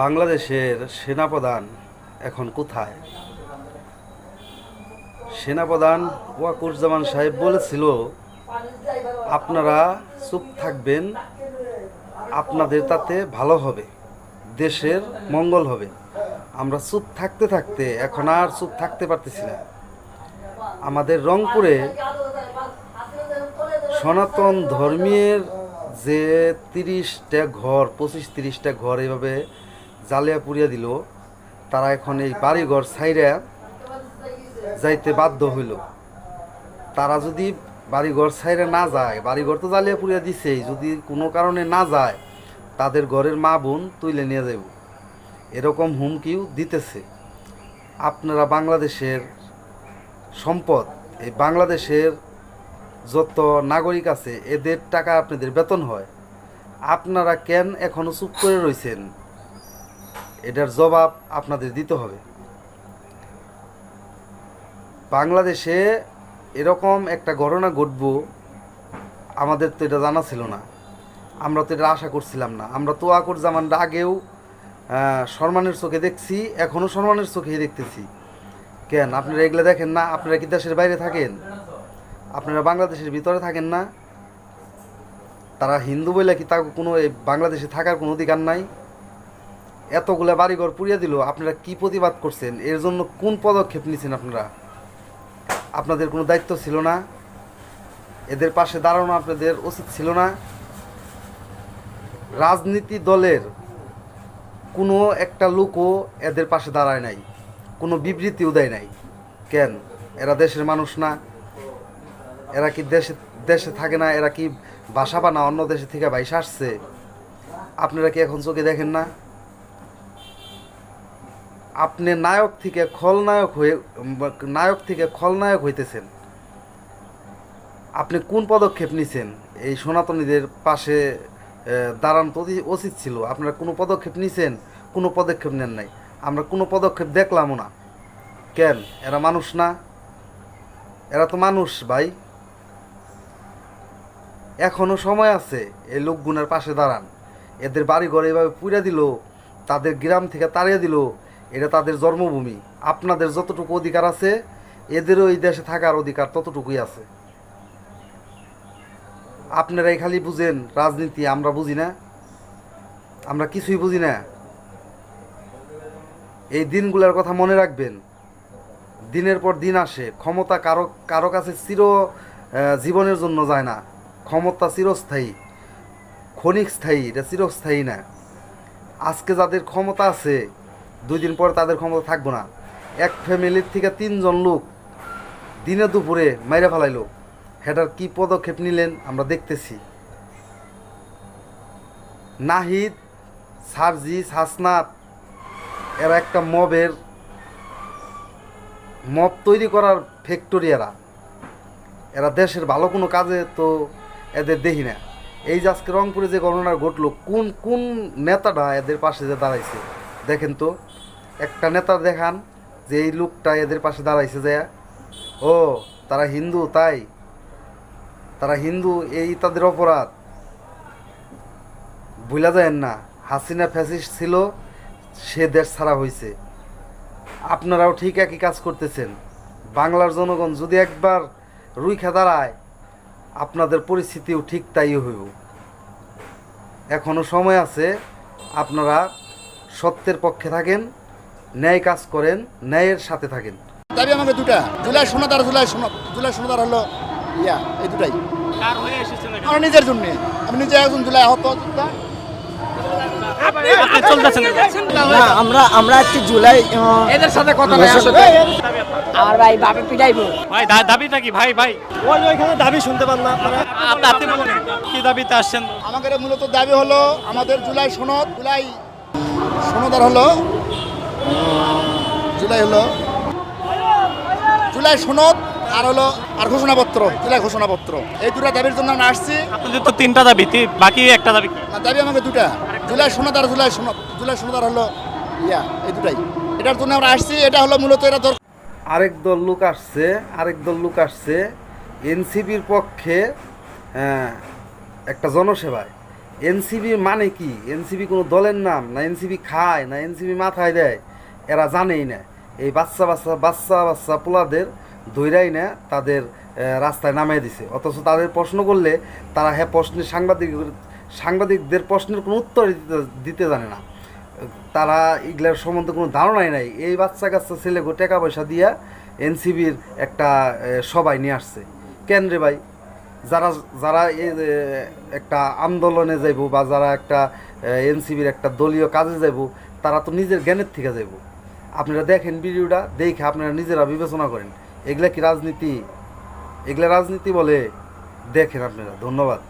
বাংলাদেশের সেনাপ্রধান এখন কোথায়? সেনাপ্রধান ওয়াকুরুজ্জামান সাহেব বলেছিল, আপনারা চুপ থাকবেন, আপনাদের তাতে ভালো হবে, দেশের মঙ্গল হবে। আমরা চুপ থাকতে থাকতে, এখন আর চুপ থাকতে পারতেছি না। আমাদের রংপুরে সনাতন ধর্মের যে তিরিশটা ঘর, পঁচিশ তিরিশটা ঘর এইভাবে জালিয়া পুড়িয়া দিল, তারা এখন এই বাড়িঘর ছাইরা যাইতে বাধ্য হইল। তারা যদি বাড়িঘর ছাইরে না যায়, বাড়িঘর তো জ্বালিয়া পুড়িয়া দিছেই, যদি কোনো কারণে না যায়, তাদের ঘরের মা বোন তুলে নিয়ে যাব এরকম হুমকিও দিতেছে। আপনারা বাংলাদেশের সম্পদ, এই বাংলাদেশের যত নাগরিক আছে, এদের টাকা আপনাদের বেতন হয়। আপনারা কেন এখনও চুপ করে রয়েছেন এটার জবাব আপনাদের দিতে হবে। বাংলাদেশে এরকম একটা ঘটনা ঘটব, আমাদের তো এটা জানা ছিল না। আমরা তো এটা আশা করছিলাম না। আমরা তো আকর জামানটা আগেও সম্মানের চোখে দেখছি এখনও সম্মানের চোখেই দেখতেছি। কেন? আপনারা এগুলো দেখেন না? আপনারা কি দেশের বাইরে থাকেন? আপনারা বাংলাদেশের ভিতরে থাকেন না। তারা হিন্দু বলে কি তাকে কোনো এই বাংলাদেশে থাকার কোনো অধিকার নাই? এতগুলা বাড়িঘর পুড়িয়ে দিল, আপনারা কি প্রতিবাদ করছেন? এর জন্য কোন পদক্ষেপ নিয়েছেন আপনারা? আপনাদের কোনো দায়িত্ব ছিল না? এদের পাশে দাঁড়ানো আপনাদের উচিত ছিল না? রাজনীতি দলের কোনো একটা লোকও এদের পাশে দাঁড়ায় নাই, কোনো বিবৃতিও দেয় নাই। কেন? এরা দেশের মানুষ না। এরা কি দেশে দেশে থাকে না? এরা কি বাসা বা না অন্য দেশে থেকে বাইসা আসছে? আপনারা কি এখন চোখে দেখেন না? আপনি নায়ক থেকে খলনায়ক হয়ে নায়ক থেকে খলনায়ক হইতেছেন। আপনি কোন পদক্ষেপ নিছেন? এই সনাতনীদের পাশে দাঁড়ানো তো উচিত ছিল। আপনারা কোনো পদক্ষেপ নিছেন? কোনো পদক্ষেপ নেন নাই। আমরা কোনো পদক্ষেপ দেখলামও না। কেন? এরা মানুষ না। এরা তো মানুষ, ভাই। এখনও সময় আছে এই লোকগুনের পাশে দাঁড়ান। এদের বাড়ি ঘরে এভাবে পুড়ে দিল, তাদের গ্রাম থেকে তাড়িয়ে দিল, এটা তাদের জন্মভূমি। আপনাদের যতটুকু অধিকার আছে, এদেরও এই দেশে থাকার অধিকার ততটুকুই আছে। আপনারাই খালি বুঝেন, রাজনীতি আমরা বুঝি না। আমরা কিছুই বুঝি না। এই দিনগুলোর কথা মনে রাখবেন। দিনের পর দিন আসে, ক্ষমতা কারও কারও কাছে চির জীবনের জন্য যায় না। ক্ষমতা চিরস্থায়ী, ক্ষণিক স্থায়ী, এটা চিরস্থায়ী না। আজকে যাদের ক্ষমতা আছে, দুই দিন পরে তাদের ক্ষমতা থাকব না। এক ফ্যামিলির থেকে তিনজন লোক দিনে দুপুরে মাইরে ফেলাইলো। হেটার কি পদক্ষেপ নিলেন আমরা দেখতেছি। নাহিদ সারজিস হাসনাত এরা একটা মবের মব তৈরি করার ফ্যাক্টরি এরা এরা দেশের ভালো কোনো কাজে তো এদের দেখি না। এই যে আজকে রংপুরে যে ঘটনা ঘটলো, কোন কোন নেতাটা এদের পাশে যে দাঁড়াইছে? দেখেন তো, একটা নেতা দেখান যে এই লোকটা এদের পাশে দাঁড়াইছে যে, ও, তারা হিন্দু, তাই? তারা হিন্দু, এই তাদের অপরাধ। ভুলা যায় না, হাসিনা ফ্যাসিস্ট ছিল, সে দেশ ছাড়া হয়েছে আপনারাও ঠিক একই কাজ করতেছেন। বাংলার জনগণ যদি একবার রুইখা দাঁড়ায় আপনাদের পরিস্থিতিও ঠিক তাই হইব। এখনও সময় আছে আপনারা সত্যের পক্ষে থাকেন ন্যায় কাজ করেন ন্যায়ের সাথে থাকেন। দাবি আমাকে দুটা। জুলাই সোনাদার জুলাই সোনা জুলাই সোনাদার হলো ইয়া এই দুটাই? আমার নিজের জন্য। আমি নিজে একজন জুলাই আহত না আমরা আমরা হচ্ছে জুলাই এদের সাথে কথা আমার ভাই বাপে পিটাইবো। ভাই দা- দাবিটা কি? ভাই ভাই। ওই ওইখানে দাবি শুনতে আপনারা? আপনি আপনি বলুন। কি দাবিতে আসছেন? আমাদের মূলত দাবি হলো আমাদের জুলাই সনদ জুলাই সনদার হলো জুলাই হলো জুলাই সনদ আর হলো আর ঘোষণাপত্র জুলাই ঘোষণাপত্র। এই দুটা দাবির জন্য আমরা আসছি। আপনাদের তো তিনটা দাবি বাকি একটা দাবি কি? দাবি আমাকে দুটা জুলাই সনদ আর জুলাই সনদ জুলাই সনদার হলো ইয়া, এই দুটাই। এটার জন্য আমরা আসছি, এটা হলো মূলত এটা দরকার আরেক দল লোক আসছে, আরেক দল লোক আসছে। এনসিপির পক্ষে একটা জনসেবায়। এনসিবি মানে কি? এনসিবি কোনো দলের নাম? না এনসিবি খায়, না এনসিবি মাথায় দেয়? এরা জানেই না। এই বাচ্চা বাচ্চা বাচ্চা বাচ্চা পোলাদের ধৈরাই না, তাদের রাস্তায় নামিয়ে দিছে। অথচ তাদের প্রশ্ন করলে তারা হ্যাঁ প্রশ্নের সাংবাদিক সাংবাদিকদের প্রশ্নের কোনো উত্তর দিতে দিতে জানে না। তারা এগুলার সম্বন্ধে কোনো ধারণাই নাই। এই বাচ্চা কাচ্চা ছেলেকে টাকা পয়সা দিয়া এনসিবির একটা সবাই নিয়ে আসছে। কেন রে ভাই? যারা যারা একটা আন্দোলনে যাইব বা যারা একটা এনসিবির একটা দলীয় কাজে যাইব, তারা তো নিজের জ্ঞানের থেকে যাইব। আপনারা দেখেন ভিডিওটা, দেখে আপনারা নিজেরা বিবেচনা করেন। এগুলা কি রাজনীতি? এগুলা রাজনীতি বলে দেখেন আপনারা। ধন্যবাদ।